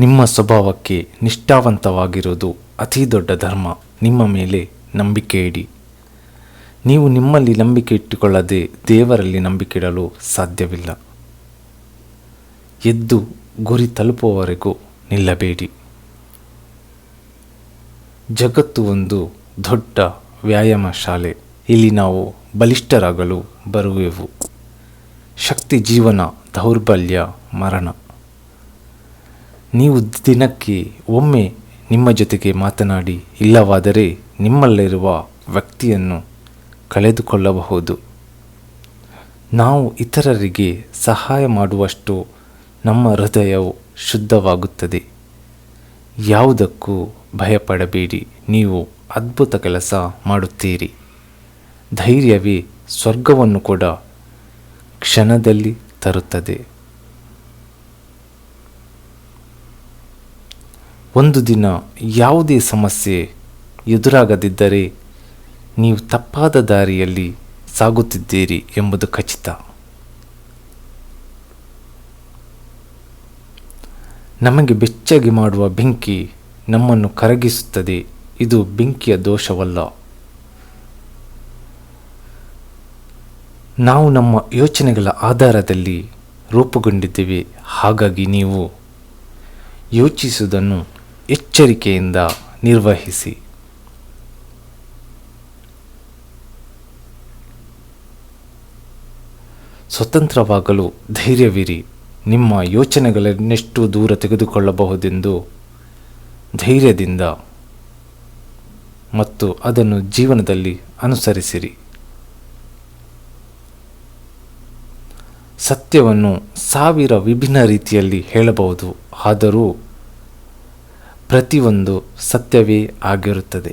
ನಿಮ್ಮ ಸ್ವಭಾವಕ್ಕೆ ನಿಷ್ಠಾವಂತವಾಗಿರುವುದು ಅತಿ ದೊಡ್ಡ ಧರ್ಮ. ನಿಮ್ಮ ಮೇಲೆ ನಂಬಿಕೆ ಇಡಿ. ನೀವು ನಿಮ್ಮಲ್ಲಿ ನಂಬಿಕೆ ಇಟ್ಟುಕೊಳ್ಳದೆ ದೇವರಲ್ಲಿ ನಂಬಿಕೆ ಇಡಲು ಸಾಧ್ಯವಿಲ್ಲ. ಎದ್ದು ಗುರಿ ತಲುಪುವವರೆಗೂ ನಿಲ್ಲಬೇಡಿ. ಜಗತ್ತು ಒಂದು ದೊಡ್ಡ ವ್ಯಾಯಾಮ ಶಾಲೆ ಇಲ್ಲಿ ನಾವು ಬಲಿಷ್ಠರಾಗಲು ಬರುವೆವು. ಶಕ್ತಿ ಜೀವನ, ದೌರ್ಬಲ್ಯ, ಮರಣ. ನೀವು ದಿನಕ್ಕೆ ಒಮ್ಮೆ ನಿಮ್ಮ ಜೊತೆಗೆ ಮಾತನಾಡಿ, ಇಲ್ಲವಾದರೆ ನಿಮ್ಮಲ್ಲಿರುವ ವ್ಯಕ್ತಿಯನ್ನು ಕಳೆದುಕೊಳ್ಳಬಹುದು. ನಾವು ಇತರರಿಗೆ ಸಹಾಯ ಮಾಡುವಷ್ಟು ನಮ್ಮ ಹೃದಯವು ಶುದ್ಧವಾಗುತ್ತದೆ. ಯಾವುದಕ್ಕೂ ಭಯಪಡಬೇಡಿ, ನೀವು ಅದ್ಭುತ ಕೆಲಸ ಮಾಡುತ್ತೀರಿ. ಧೈರ್ಯವೇ ಸ್ವರ್ಗವನ್ನು ಕೂಡ ಕ್ಷಣದಲ್ಲಿ ತರುತ್ತದೆ. ಒಂದು ದಿನ ಯಾವುದೇ ಸಮಸ್ಯೆ ಎದುರಾಗದಿದ್ದರೆ ನೀವು ತಪ್ಪಾದ ದಾರಿಯಲ್ಲಿ ಸಾಗುತ್ತಿದ್ದೀರಿ ಎಂಬುದು ಖಚಿತ. ನಮಗೆ ಬೆಚ್ಚಗೆ ಮಾಡುವ ಬೆಂಕಿ ನಮ್ಮನ್ನು ಕರಗಿಸುತ್ತದೆ. ಇದು ಬೆಂಕಿಯ ದೋಷವಲ್ಲ. ನಾವು ನಮ್ಮ ಯೋಚನೆಗಳ ಆಧಾರದಲ್ಲಿ ರೂಪುಗೊಂಡಿದ್ದೇವೆ. ಹಾಗಾಗಿ ನೀವು ಯೋಚಿಸುವುದನ್ನು ಎಚ್ಚರಿಕೆಯಿಂದ ನಿರ್ವಹಿಸಿ. ಸ್ವತಂತ್ರವಾಗಲು ಧೈರ್ಯವಿರಿ. ನಿಮ್ಮ ಯೋಚನೆಗಳನ್ನೆಷ್ಟು ದೂರ ತೆಗೆದುಕೊಳ್ಳಬಹುದೆಂದು ಧೈರ್ಯದಿಂದ ಮತ್ತು ಅದನ್ನು ಜೀವನದಲ್ಲಿ ಅನುಸರಿಸಿರಿ. ಸತ್ಯವನ್ನು ಸಾವಿರ ವಿಭಿನ್ನ ರೀತಿಯಲ್ಲಿ ಹೇಳಬಹುದು. ಆದರೂ ಪ್ರತಿಯೊಂದು ಸತ್ಯವೇ ಆಗಿರುತ್ತದೆ.